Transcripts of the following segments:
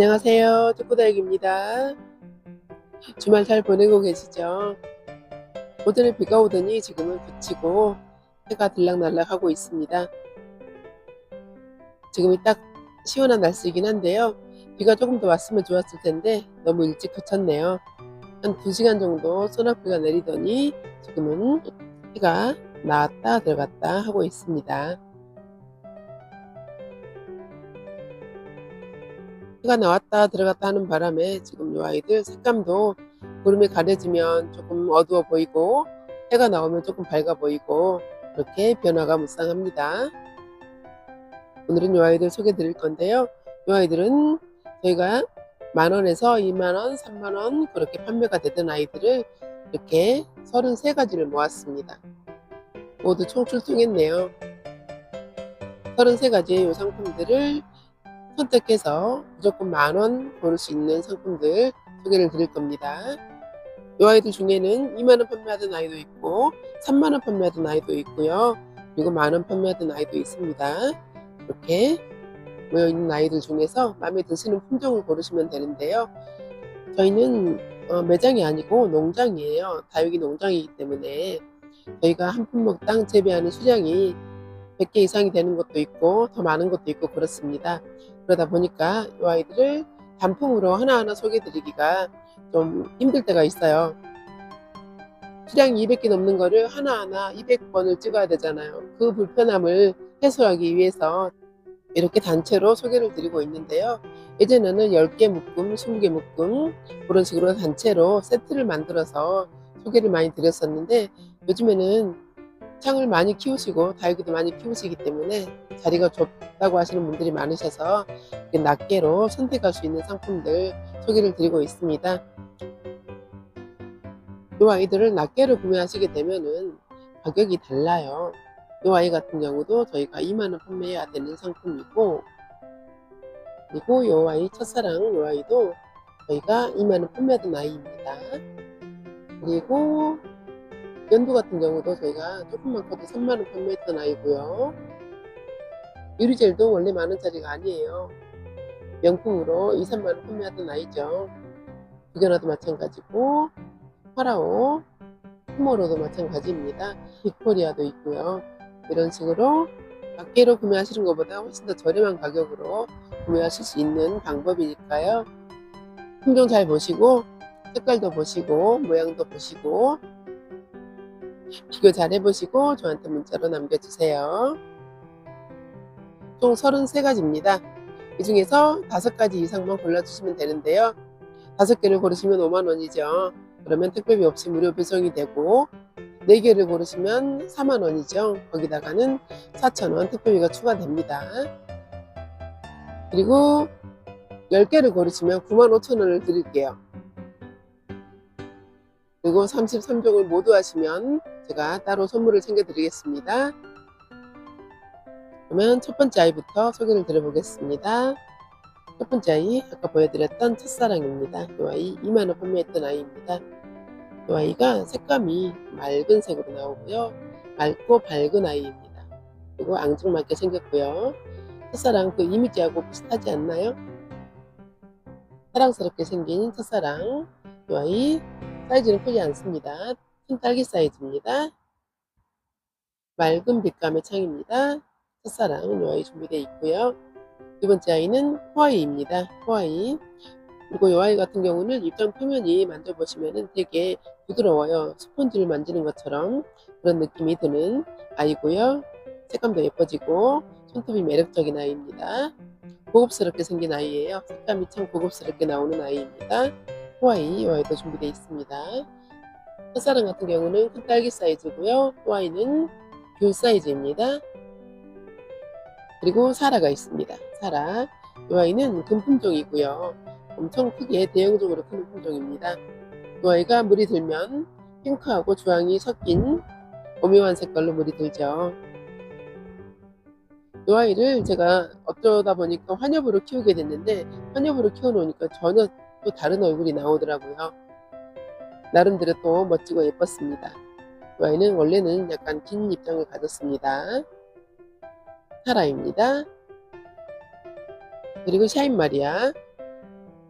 안녕하세요. 축구다육입니다. 주말 잘 보내고 계시죠? 오전에 비가 오더니 지금은 그치고 해가 들락날락 하고 있습니다. 지금이 딱 시원한 날씨이긴 한데요. 비가 조금 더 왔으면 좋았을 텐데 너무 일찍 그쳤네요. 한 2시간 정도 소낙비가 내리더니 지금은 해가 나왔다 들어갔다 하고 있습니다. 해가 나왔다 들어갔다 하는 바람에 지금 이 아이들 색감도 구름이 가려지면 조금 어두워 보이고 해가 나오면 조금 밝아 보이고 그렇게 변화가 무쌍합니다. 오늘은 이 아이들 소개 드릴 건데요. 이 아이들은 저희가 만원에서 2만원, 3만원 그렇게 판매가 되던 아이들을 이렇게 33가지를 모았습니다. 모두 총 출동했네요. 33가지의 이 상품들을 선택해서 무조건 만원 고를 수 있는 상품들 소개를 드릴 겁니다. 이 아이들 중에는 2만원 판매하던 아이도 있고 3만원 판매하던 아이도 있고요. 그리고 만원 판매하던 아이도 있습니다. 이렇게 모여있는 아이들 중에서 마음에 드시는 품종을 고르시면 되는데요. 저희는 어, 매장이 아니고 농장이에요. 다육이 농장이기 때문에 저희가 한 품목당 재배하는 수량이 100개 이상이 되는 것도 있고 더 많은 것도 있고 그렇습니다. 그러다 보니까 이 아이들을 단품으로 하나하나 소개드리기가 좀 힘들 때가 있어요. 수량 200개 넘는 거를 하나하나 200번을 찍어야 되잖아요. 그 불편함을 해소하기 위해서 이렇게 단체로 소개를 드리고 있는데요. 예전에는 10개 묶음, 20개 묶음 그런 식으로 단체로 세트를 만들어서 소개를 많이 드렸었는데 요즘에는 창을 많이 키우시고 다육이도 많이 키우시기 때문에 자리가 좁다고 하시는 분들이 많으셔서 낱개로 선택할 수 있는 상품들 소개를 드리고 있습니다. 이 아이들을 낱개로 구매하시게 되면은 가격이 달라요. 이 아이 같은 경우도 저희가 2만원 판매해야 되는 상품이고 그리고 이 아이 첫사랑 이 아이도 저희가 2만원 판매하던 아이입니다. 그리고 연두 같은 경우도 저희가 조금만 커도 3만원 판매했던 아이고요. 유리젤도 원래 만원짜리가 아니에요. 명품으로 2, 3만원 판매하던 아이죠. 비견화도 마찬가지고 파라오, 스모로도 마찬가지입니다. 빅토리아도 있고요. 이런 식으로 밖개로 구매하시는 것보다 훨씬 더 저렴한 가격으로 구매하실 수 있는 방법이니까요. 품종 잘 보시고 색깔도 보시고 모양도 보시고 비교 잘 해보시고 저한테 문자로 남겨주세요. 총 33가지입니다. 이 중에서 5가지 이상만 골라주시면 되는데요. 5개를 고르시면 5만원이죠. 그러면 택배비 없이 무료 배송이 되고 4개를 고르시면 4만원이죠. 거기다가는 4천원 택배비가 추가됩니다. 그리고 10개를 고르시면 9만 5천원을 드릴게요. 그리고 33종을 모두 하시면 제가 따로 선물을 챙겨드리겠습니다. 그러면 첫 번째 아이부터 소개를 드려보겠습니다. 첫 번째 아이 아까 보여드렸던 첫사랑입니다. 이 아이 2만원 판매했던 아이입니다. 이 아이가 색감이 맑은 색으로 나오고요. 맑고 밝은 아이입니다. 그리고 앙증맞게 생겼고요. 첫사랑 그 이미지하고 비슷하지 않나요? 사랑스럽게 생긴 첫사랑 이 아이 사이즈는 크지 않습니다. 큰 딸기 사이즈입니다. 맑은 빛감의 창입니다. 첫사랑 이 아이 준비되어 있고요. 두 번째 아이는 호아이입니다. 호아이. 그리고 이 아이 같은 경우는 입장 표면이 만져보시면 되게 부드러워요. 스펀지를 만지는 것처럼 그런 느낌이 드는 아이고요. 색감도 예뻐지고 손톱이 매력적인 아이입니다. 고급스럽게 생긴 아이예요. 색감이 참 고급스럽게 나오는 아이입니다. 호아이, 이 아이도 준비되어 있습니다. 첫사랑 같은 경우는 큰 딸기 사이즈고요. 호아이는 귤 사이즈입니다. 그리고 사라가 있습니다. 사라. 이 아이는 금품종이고요. 엄청 크게 대형적으로 크는 품종입니다. 이 아이가 물이 들면 핑크하고 주황이 섞인 오묘한 색깔로 물이 들죠. 이 아이를 제가 어쩌다 보니까 환엽으로 키우게 됐는데 환엽으로 키워놓으니까 전혀 또 다른 얼굴이 나오더라고요. 나름대로 또 멋지고 예뻤습니다. 이 아이는 원래는 약간 긴 입장을 가졌습니다. 사라입니다. 그리고 샤인 마리아.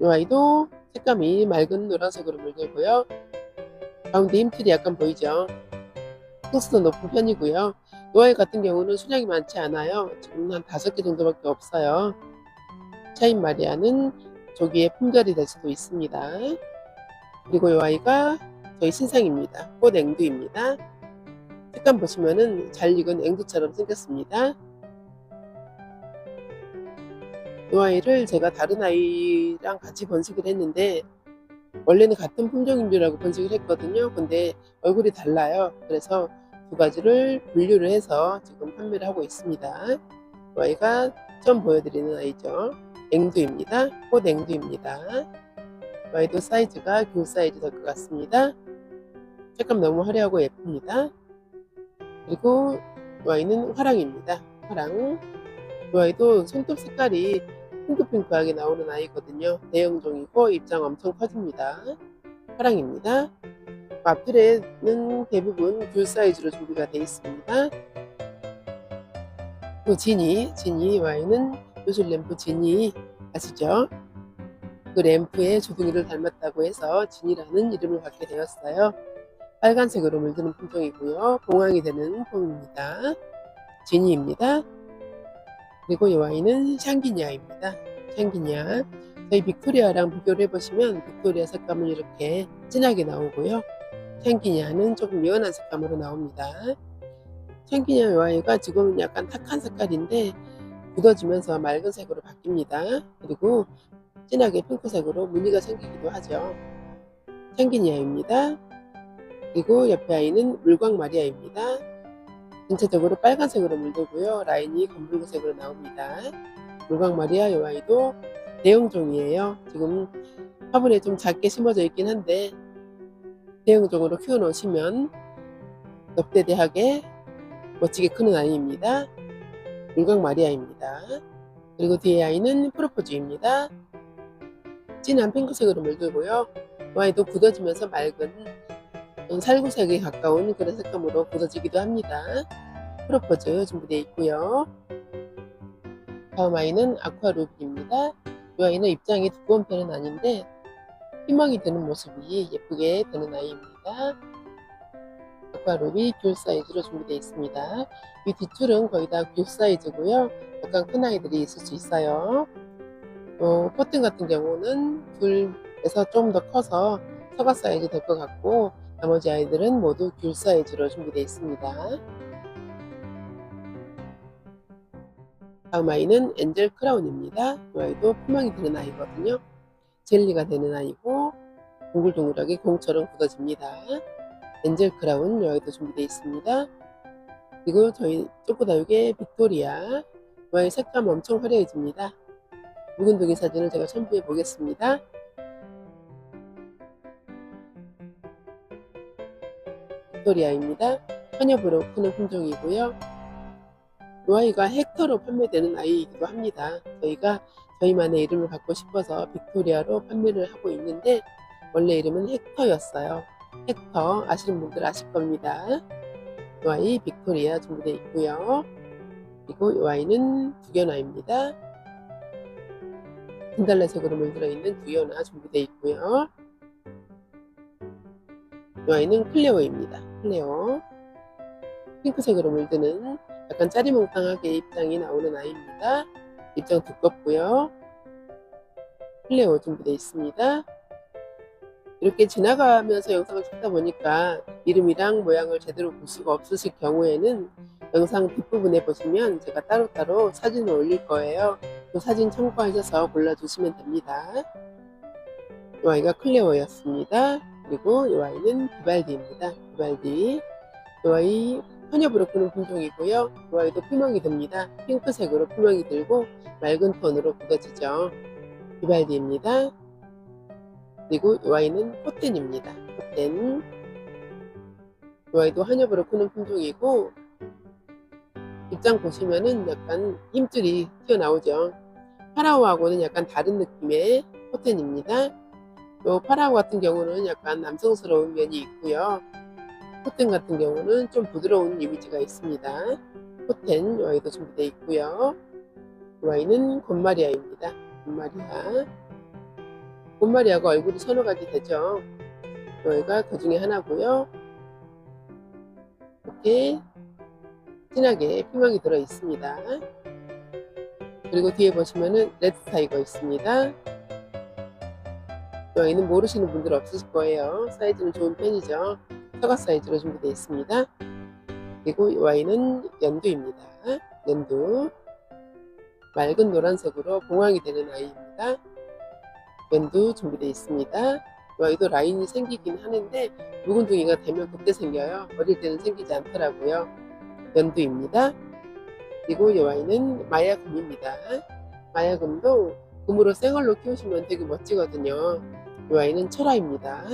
이 아이도 색감이 맑은 노란색으로 물들고요. 가운데 힘줄이 약간 보이죠? 코스도 높은 편이고요. 이 아이 같은 경우는 수량이 많지 않아요. 지금 한 다섯 개 정도밖에 없어요. 차인 마리아는 조기에 품절이 될 수도 있습니다. 그리고 이 아이가 저희 신상입니다. 꽃 앵두입니다. 색감 보시면은 잘 익은 앵두처럼 생겼습니다. 이 아이를 제가 다른 아이랑 같이 번식을 했는데 원래는 같은 품종인 줄 알고 번식을 했거든요. 근데 얼굴이 달라요. 그래서 두 가지를 분류를 해서 지금 판매를 하고 있습니다. 이 아이가 처음 보여드리는 아이죠. 앵두입니다. 꽃 앵두입니다. 이 아이도 사이즈가 귤 사이즈 될 것 같습니다. 색감 너무 화려하고 예쁩니다. 그리고 이 아이는 화랑입니다. 화랑. 이 아이도 손톱 색깔이 핑크핑크하게 나오는 아이거든요. 대형종이고 입장 엄청 커집니다. 화랑입니다. 앞줄에는 대부분 귤 사이즈로 준비가 되어 있습니다. 또 지니, 지니 와인은 요술 램프 지니 아시죠? 그 램프의 주둥이를 닮았다고 해서 진이라는 이름을 갖게 되었어요. 빨간색으로 물드는 품종이고요. 봉황이 되는 폼입니다. 지니입니다. 그리고 이 와인은 샹기니아입니다. 샹기니아. 저희 빅토리아랑 비교를 해보시면 빅토리아 색감은 이렇게 진하게 나오고요. 샹기니아는 조금 연한 색감으로 나옵니다. 샹기니아 와이가 지금은 약간 탁한 색깔인데 굳어지면서 맑은 색으로 바뀝니다. 그리고 진하게 핑크색으로 무늬가 생기기도 하죠. 샹기니아입니다. 그리고 옆에 아이는 물광 마리아입니다. 전체적으로 빨간색으로 물들고요. 라인이 검붉은색으로 나옵니다. 물광 마리아 이 아이도 대형종이에요. 지금 화분에 좀 작게 심어져 있긴 한데 대형종으로 키워 놓으시면 넙대대하게 멋지게 크는 아이입니다. 물광 마리아입니다. 그리고 뒤에 아이는 프로포즈입니다. 진한 핑크색으로 물들고요. 이 아이도 굳어지면서 맑은 살구색에 가까운 그런 색감으로 굳어지기도 합니다. 프로포즈 준비되어 있고요. 다음 아이는 아쿠아루비입니다. 이 아이는 입장이 두꺼운 편은 아닌데 희망이 드는 모습이 예쁘게 되는 아이입니다. 아쿠아루비 귤 사이즈로 준비되어 있습니다. 이 뒷줄은 거의 다 귤 사이즈고요. 약간 큰 아이들이 있을 수 있어요. 어, 포튼 같은 경우는 귤에서 좀 더 커서 서가 사이즈 될 것 같고 나머지 아이들은 모두 귤 사이즈로 준비되어 있습니다. 다음 아이는 엔젤 크라운입니다. 이 아이도 포망이 드는 아이거든요. 젤리가 되는 아이고 동글동글하게 공처럼 굳어집니다. 엔젤 크라운 이 아이도 준비되어 있습니다. 그리고 저희 쪼꼬다육의 빅토리아 이 아이 색감 엄청 화려해집니다. 묵은둥이 사진을 제가 첨부해 보겠습니다. 빅토리아입니다. 처녀부로 크는 품종이고요. 이 아이가 헥터로 판매되는 아이이기도 합니다. 저희가 저희만의 이름을 갖고 싶어서 빅토리아로 판매를 하고 있는데 원래 이름은 헥터였어요. 헥터 아시는 분들 아실 겁니다. 이 아이 빅토리아 준비되어 있고요. 그리고 이 아이는 두견화입니다. 진달래색으로 물들어 있는 두견화 준비되어 있고요. 이 아이는 클레오입니다. 클레오. 핑크색으로 물드는 약간 짜리몽땅하게 입장이 나오는 아이입니다. 입장 두껍고요. 클레오 준비되어 있습니다. 이렇게 지나가면서 영상을 찍다 보니까 이름이랑 모양을 제대로 볼 수가 없으실 경우에는 영상 뒷부분에 보시면 제가 따로따로 사진을 올릴 거예요. 그 사진 참고하셔서 골라주시면 됩니다. 이 아이가 클레오였습니다. 그리고 이 아이는 비발디입니다. 비발디. 이 아이 현엽으로 크는 품종이고요. 이 아이도 피멍이 듭니다. 핑크색으로 피멍이 들고 맑은 톤으로 굳어지죠. 비발디입니다. 그리고 이 아이는 포텐입니다. 포텐. 이 아이도 한엽으로 크는 품종이고 입장 보시면은 약간 힘줄이 튀어나오죠. 파라오하고는 약간 다른 느낌의 포텐입니다. 요 파라오 같은 경우는 약간 남성스러운 면이 있고요. 포텐 같은 경우는 좀 부드러운 이미지가 있습니다. 포텐 이 아이도 준비되어 있고요. 이 아이는 곤마리아입니다. 곤마리아. 본마리하고 얼굴이 서너 가지 되죠. 여기가 그 중에 하나고요. 이렇게 진하게 피망이 들어 있습니다. 그리고 뒤에 보시면은 레드 타이거 있습니다. 이 아이는 모르시는 분들 없으실 거예요. 사이즈는 좋은 편이죠. 사과 사이즈로 준비되어 있습니다. 그리고 이 아이는 연두입니다. 연두. 맑은 노란색으로 봉황이 되는 아이입니다. 연두 준비되어 있습니다. 이 아이도 라인이 생기긴 하는데 묵은둥이가 되면 그때 생겨요. 어릴 때는 생기지 않더라고요. 연두입니다. 그리고 이 아이는 마야금입니다. 마야금도 금으로 생얼로 키우시면 되게 멋지거든요. 이 아이는 철화입니다.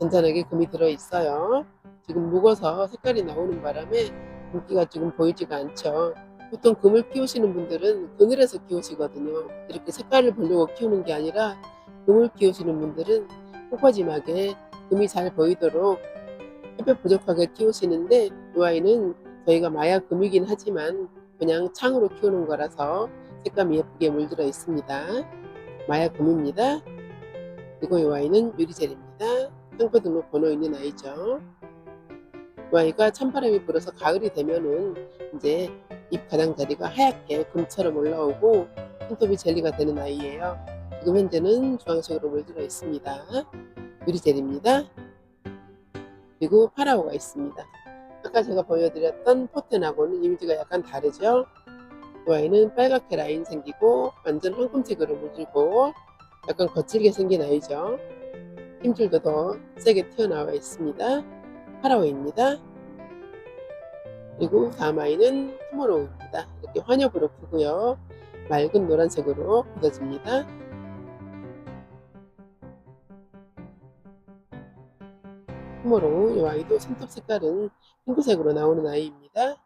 잔잔하게 금이 들어있어요. 지금 묵어서 색깔이 나오는 바람에 물기가 지금 보이지가 않죠. 보통 금을 키우시는 분들은 그늘에서 키우시거든요. 이렇게 색깔을 보려고 키우는 게 아니라 금을 키우시는 분들은 콩파짐하게 금이 잘 보이도록 햇볕 부족하게 키우시는데 이 아이는 저희가 마야 금이긴 하지만 그냥 창으로 키우는 거라서 색감이 예쁘게 물들어 있습니다. 마야 금입니다. 그리고 이 아이는 유리젤입니다. 상표 등록 번호 있는 아이죠. 이 아이가 찬바람이 불어서 가을이 되면은 이제 잎 가장자리가 하얗게 금처럼 올라오고 손톱이 젤리가 되는 아이예요. 지금 현재는 주황색으로 물들어 있습니다. 유리젤입니다. 그리고 파라오가 있습니다. 아까 제가 보여드렸던 포텐하고는 이미지가 약간 다르죠. 이 아이는 빨갛게 라인 생기고 완전 황금색으로 물들고 약간 거칠게 생긴 아이죠. 힘줄도 더 세게 튀어나와 있습니다. 파라오입니다. 그리고 다음 아이는 투모로우입니다. 이렇게 환엽으로 크고요. 맑은 노란색으로 굳어집니다. 투모로우 이 아이도 손톱 색깔은 핑크색으로 나오는 아이입니다.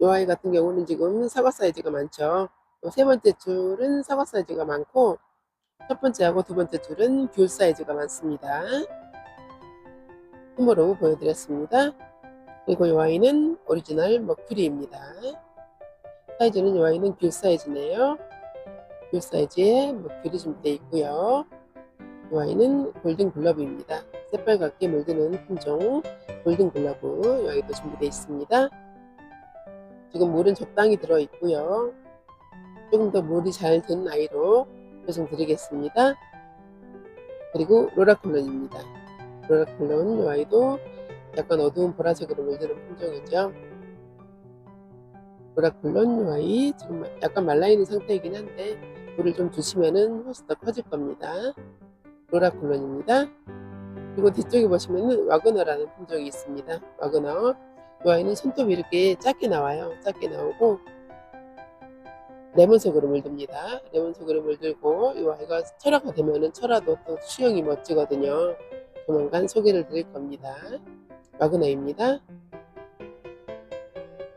이 아이 같은 경우는 지금 사과 사이즈가 많죠. 또세 번째 줄은 사과 사이즈가 많고 첫 번째하고 두 번째 줄은 귤 사이즈가 많습니다. 투모로우 보여드렸습니다. 그리고 이 아이는 오리지널 머큐리입니다. 사이즈는 이 아이는 귤 사이즈네요. 귤 사이즈에 머큐리 준비되어 있고요. 이 아이는 골든 글러브입니다. 새빨갛게 물드는 품종 골든 글러브 이 아이도 준비되어 있습니다. 지금 물은 적당히 들어 있고요. 조금 더 물이 잘 든 아이로 배송드리겠습니다. 그리고 로라클론입니다. 로라클론 이 아이도 약간 어두운 보라색으로 물드는 품종이죠. 로라클론 이 아이 지금 약간 말라있는 상태이긴 한데 물을 좀 주시면은 훨씬 더 커질 겁니다. 로라클론입니다. 그리고 뒤쪽에 보시면은 와그너라는 품종이 있습니다. 와그너. 이 아이는 손톱이 이렇게 작게 나와요. 작게 나오고 레몬색으로 물듭니다. 레몬색으로 물들고 이 아이가 철화가 되면은 철화도 또 수영이 멋지거든요. 조만간 소개를 드릴 겁니다. 와그너입니다.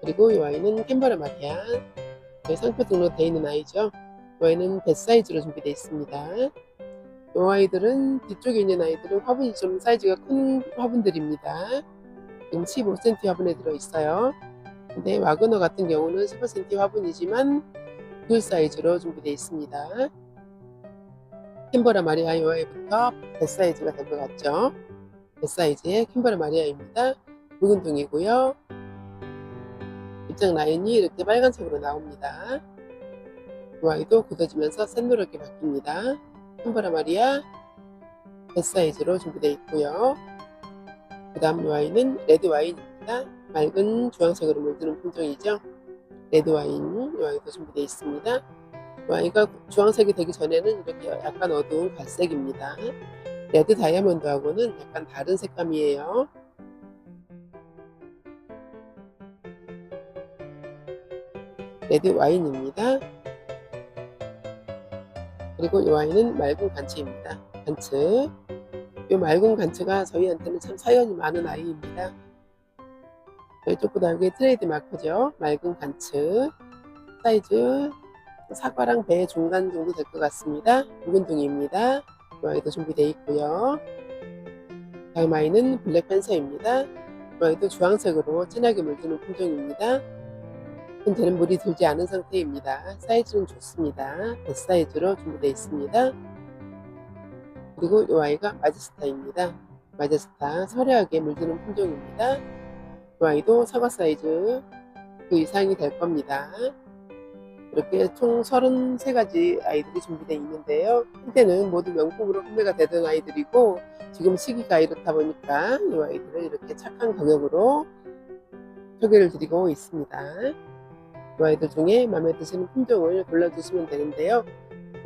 그리고 이 아이는 캔버라 마리아. 상표 등록되어 있는 아이죠. 이 아이는 배 사이즈로 준비되어 있습니다. 이 아이들은 뒤쪽에 있는 아이들은 화분이 좀 사이즈가 큰 화분들입니다. 지금 15cm 화분에 들어있어요. 근데 와그너 같은 경우는 15cm 화분이지만 귤 사이즈로 준비되어 있습니다. 캔버라 마리아 이 아이부터 배 사이즈가 된것 같죠? 배 사이즈의 캔버라 마리아입니다. 묵은둥이고요. 입장 라인이 이렇게 빨간색으로 나옵니다. 이 아이도 굳어지면서 샛노랗게 바뀝니다. 캔버라 마리아 배 사이즈로 준비되어 있고요. 그 다음 이 아이는 레드 와인입니다. 맑은 주황색으로 물드는 품종이죠. 레드 와인 이 아이도 준비되어 있습니다. 이 아이가 주황색이 되기 전에는 이렇게 약간 어두운 갈색입니다. 레드 다이아몬드하고는 약간 다른 색감이에요. 레드 와인입니다. 그리고 이 와인은 맑은 간츠입니다. 간츠. 이 맑은 간츠가 저희한테는 참 사연이 많은 아이입니다. 저희 쪽보다 여기 트레이드 마크죠. 맑은 간츠. 사이즈 사과랑 배 중간 정도 될 것 같습니다. 묵은둥이입니다. 이 아이도 준비되어 있고요. 다음 아이는 블랙 팬서입니다. 이 아이도 주황색으로 진하게 물드는 품종입니다. 현재는 물이 들지 않은 상태입니다. 사이즈는 좋습니다. 베스 사이즈로 준비되어 있습니다. 그리고 이 아이가 마제스타입니다. 마제스타 서려하게 물드는 품종입니다. 이 아이도 사과 사이즈 그 이상이 될 겁니다. 이렇게 총 33가지 아이들이 준비되어 있는데요. 한때는 모두 명품으로 판매가 되던 아이들이고 지금 시기가 이렇다 보니까 이 아이들을 이렇게 착한 가격으로 소개를 드리고 있습니다. 이 아이들 중에 마음에 드시는 품종을 골라주시면 되는데요.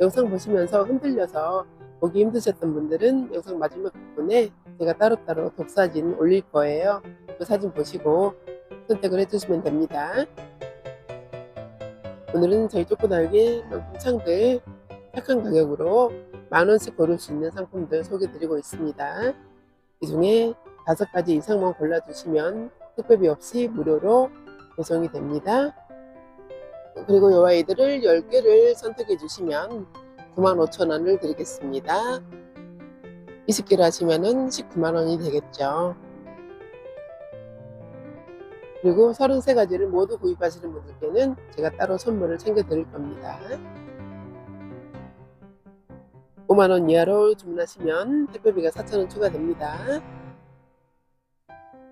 영상 보시면서 흔들려서 보기 힘드셨던 분들은 영상 마지막 부분에 제가 따로따로 독사진 올릴 거예요. 그 사진 보시고 선택을 해주시면 됩니다. 오늘은 저희 쪼꼬달기 명품 창들 착한 가격으로 만원씩 고를 수 있는 상품들 소개드리고 있습니다. 이 중에 다섯 가지 이상만 골라주시면 특별비 없이 무료로 배송이 됩니다. 그리고 이 아이들을 10개를 선택해 주시면 95,000원을 드리겠습니다. 20개를 하시면 은 19만원이 되겠죠. 그리고 33가지를 모두 구입하시는 분들께는 제가 따로 선물을 챙겨 드릴 겁니다. 5만원 이하로 주문하시면 택배비가 4,000원 추가됩니다.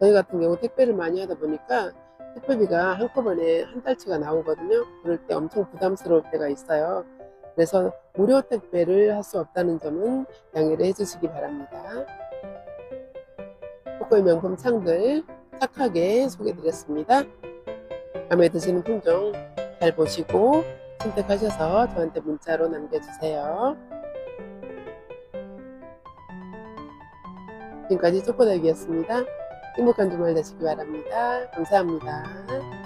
저희 같은 경우 택배를 많이 하다 보니까 택배비가 한꺼번에 한 달치가 나오거든요. 그럴 때 엄청 부담스러울 때가 있어요. 그래서 무료 택배를 할 수 없다는 점은 양해를 해주시기 바랍니다. 초코의 명품 창들 착하게 소개드렸습니다. 마음에 드시는 품종 잘 보시고 선택하셔서 저한테 문자로 남겨주세요. 지금까지 초코닭이었습니다. 행복한 주말 되시기 바랍니다. 감사합니다.